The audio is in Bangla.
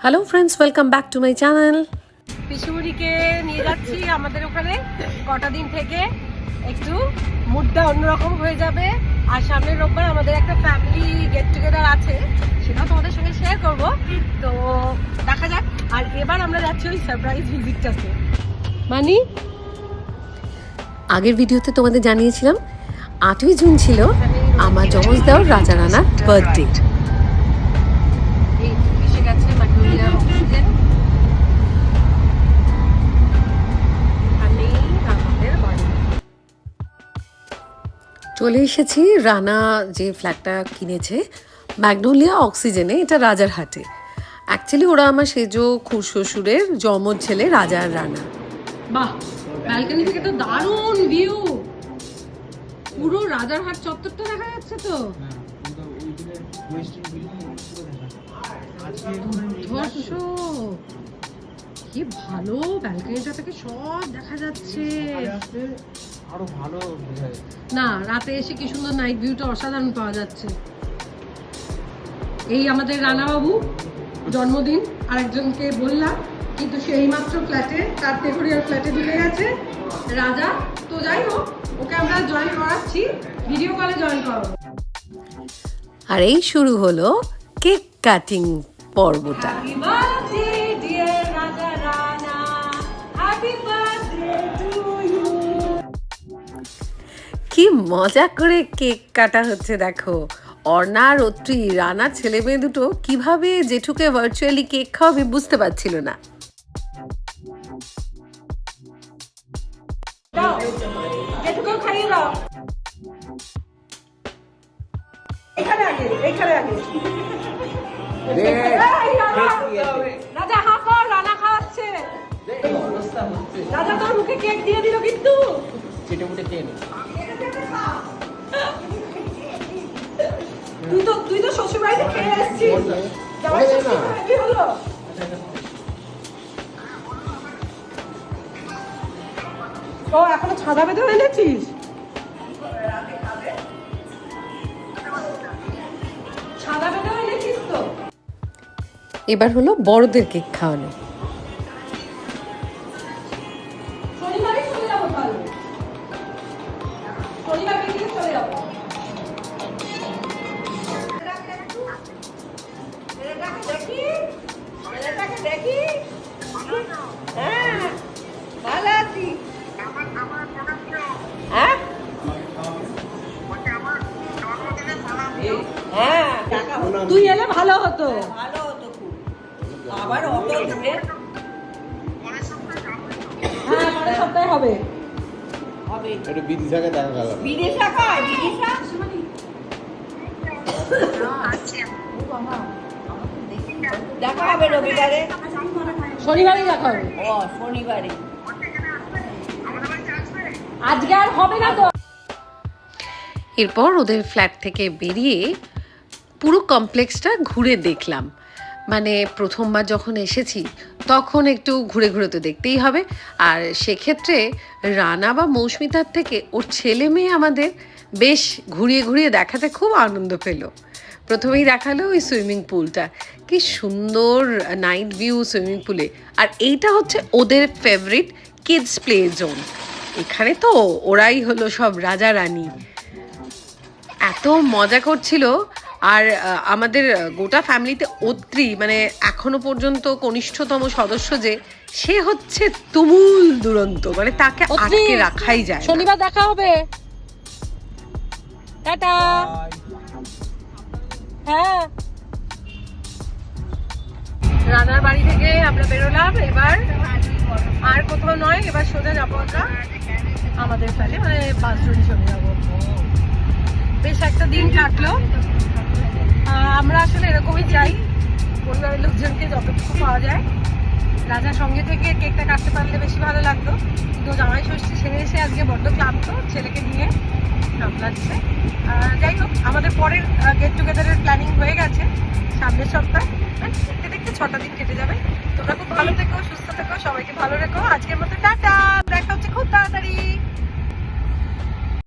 Hello friends welcome back to my channel পিসুরিকে নিয়ে যাচ্ছি আমাদের ওখানে। কটা দিন থেকে একটু মুডটা অন্যরকম হয়ে যাবে। আর সামনের রোববার আমাদের একটা ফ্যামিলি গেট টুগেদার আছে সেটাও তোমাদের সঙ্গে শেয়ার করব। তো দেখা যাক। আর এবার আমরা যাচ্ছি ওই সারপ্রাইজ ভিজিটটাতে মানি? আগের ভিডিওতে তোমাদের জানিয়েছিলাম আটই জুন ছিল আমার যমজ দেওয়ার রাজা রানার বার্থডে চলে এসেছি রানা যে ফ্ল্যাটটা কিনেছে, ম্যাগনোলিয়া অক্সিজেনে, এটা রাজার হাটে। অ্যাকচুয়ালি ওরা আমার সেজো খুড়শ্বশুরের যমজ ছেলে রাজার রানা। বাহ ব্যালকনি থেকে তো দারুণ ভিউ পুরো রাজারহাট চত্বরটা দেখা যাচ্ছে তো। কি ভালো ব্যালকনিটা থেকে সব দেখা যাচ্ছে। আরও ভালো না রাতে এসে কি সুন্দর নাইট ভিউটা অসাধারণ পাওয়া যাচ্ছে। এই আমাদের রানাবাবু জন্মদিন আরেকজনকে বললাম কিন্তু সেই মাত্র ফ্ল্যাটে তার তেঘরিয়ার ফ্ল্যাটে ঢুকে গেছে। রাজা তো যাই হোক ওকে আমরা জয়েন করাচ্ছি ভিডিও কলে জয়েন করাবো। আর এই শুরু হলো কেক কাটিং পর্বটা। কি মজা করে কেক কাটা হচ্ছে দেখো। অর্ণা আর অত্রি রানার ছেলে মেয়ে দুটো কীভাবে জেঠুকে ভার্চুয়ালি কেক খাওয়াবে বুঝতে পারছিল না। দাও এটুকু খাইয়ে দাও। এখানে আগে এখানে আগে। রাজা হা কর রানা খাওয়াচ্ছে। রাজা তোর মুখে কেক দিয়ে দিল কিন্তু। চেটে মুটে খেয়ে তুই তো তুই তো শ্বশুর বাড়িতে খেয়ে এসেছিস জামাই ষষ্ঠী কি হলো? ও এখনও ছাদা বেঁধে এনেছিস ছাদা বেঁধে এনেছিস তো? এবার হলো বড়দের কেক খাওয়ানো। হ্যাঁ তুই এলে ভালো হতো। ভালো হতো খুব। আবার অত দূরে হ্যাঁ পরের সপ্তাহে হবে। হবে। একটু বিদিশাকে দেখা গেল। বিদিশা কয় বিদিশা দেখা হবে রবিবারে। শনিবারই দেখা হবে। ও শনিবারে। আজকে আর হবে না তো। এরপর ওদের ফ্ল্যাট থেকে বেরিয়ে পুরো কমপ্লেক্সটা ঘুরে দেখলাম। মানে প্রথমবার যখন এসেছি, তখন একটু ঘুরে ঘুরে তো দেখতেই হবে। আর সেক্ষেত্রে রানা বা মৌসমিতার থেকে ওর ছেলে মেয়ে আমাদের বেশ ঘুরিয়ে ঘুরিয়ে দেখাতে খুব আনন্দ পেল। প্রথমেই দেখাল ওই সুইমিং পুলটা। কি সুন্দর নাইট ভিউ সুইমিং পুলে। আর এইটা হচ্ছে ওদের ফেভারিট কিডস প্লে জোন এখানে তো ওরাই হলো সব রাজা রানী এত মজা করছিল আর আমাদের গোটা ফ্যামিলিতে অত্রি মানে এখনও পর্যন্ত কনিষ্ঠতম সদস্য যে সে হচ্ছে তুমুল দুরন্ত। মানে তাকে আটকে রাখাই যায় শনিবার দেখা হবে। টাটা। হ্যাঁ। রানার বাড়ি থেকে আমরা বেরোলাম এবার আর কোথাও নয় এবার সোজা যাব আমরা আমাদের ফ্ল্যাটে মানে বাসজনি চলে যাব। বেশ একটা দিন কাটলো। আমরা আসলে এরকমই চাই, পরিবারের লোকজনকে যতটুকু পাওয়া যায়। রাজার সঙ্গে থেকে কেকটা কাটতে পারলে বেশি ভালো লাগতো। কিন্তু জামাই ষষ্ঠী সেরে এসে আজকে বড্ড ক্লান্ত, ছেলেকে নিয়ে সামলাচ্ছে। যাই হোক, আমাদের পরের গেট টুগেদারের প্ল্যানিং হয়ে গেছে সামনের সপ্তাহে। আর দেখতে দেখতে ছটা দিন কেটে যাবে। তোমরা খুব ভালো থেকো, সুস্থ থেকো, সবাইকে ভালো রেখো। আজকের মতো টাটা, দেখা হচ্ছে খুব তাড়াতাড়ি।